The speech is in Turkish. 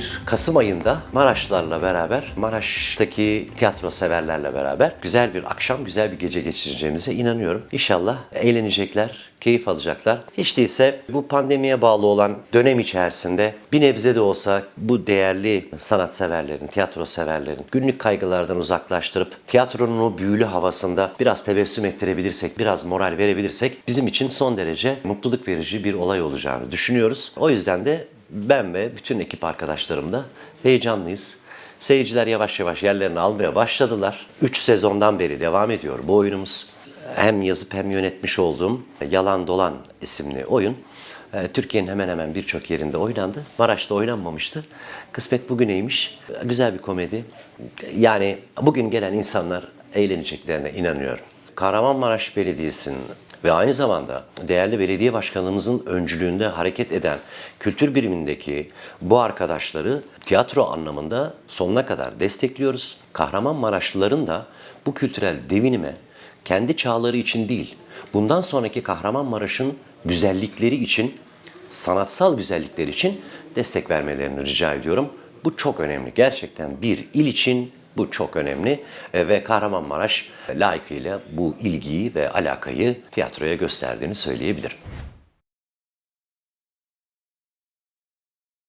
bir Kasım ayında Maraşlılarla beraber, Maraş'taki tiyatro severlerle beraber güzel bir akşam, güzel bir gece geçireceğimize inanıyorum. İnşallah eğlenecekler, keyif alacaklar. Hiç değilse bu pandemiye bağlı olan dönem içerisinde bir nebze de olsa bu değerli sanatseverlerin, tiyatro severlerin günlük kaygılardan uzaklaştırıp tiyatronun o büyülü havasında biraz tebessüm ettirebilirsek, biraz moral verebilirsek bizim için son derece mutluluk verici bir olay olacağını düşünüyoruz. O yüzden de ben ve bütün ekip arkadaşlarım da heyecanlıyız. Seyirciler yavaş yavaş yerlerini almaya başladılar. 3 sezondan beri devam ediyor bu oyunumuz. Hem yazıp hem yönetmiş olduğum Yalan Dolan isimli oyun e, Türkiye'nin hemen hemen birçok yerinde oynandı. Maraş'ta oynanmamıştı. Kısmet bugüneymiş. Güzel bir komedi. Yani bugün gelen insanlar eğleneceklerine inanıyorum. Kahramanmaraş Belediyesi'nin ve aynı zamanda değerli belediye başkanımızın öncülüğünde hareket eden kültür birimindeki bu arkadaşları tiyatro anlamında sonuna kadar destekliyoruz. Kahramanmaraşlıların da bu kültürel devinime kendi çağları için değil, bundan sonraki Kahramanmaraş'ın güzellikleri için, sanatsal güzellikler için destek vermelerini rica ediyorum. Bu çok önemli. Gerçekten bir il için bu çok önemli E, ve Kahramanmaraş layıkıyla bu ilgiyi ve alakayı tiyatroya gösterdiğini söyleyebilirim.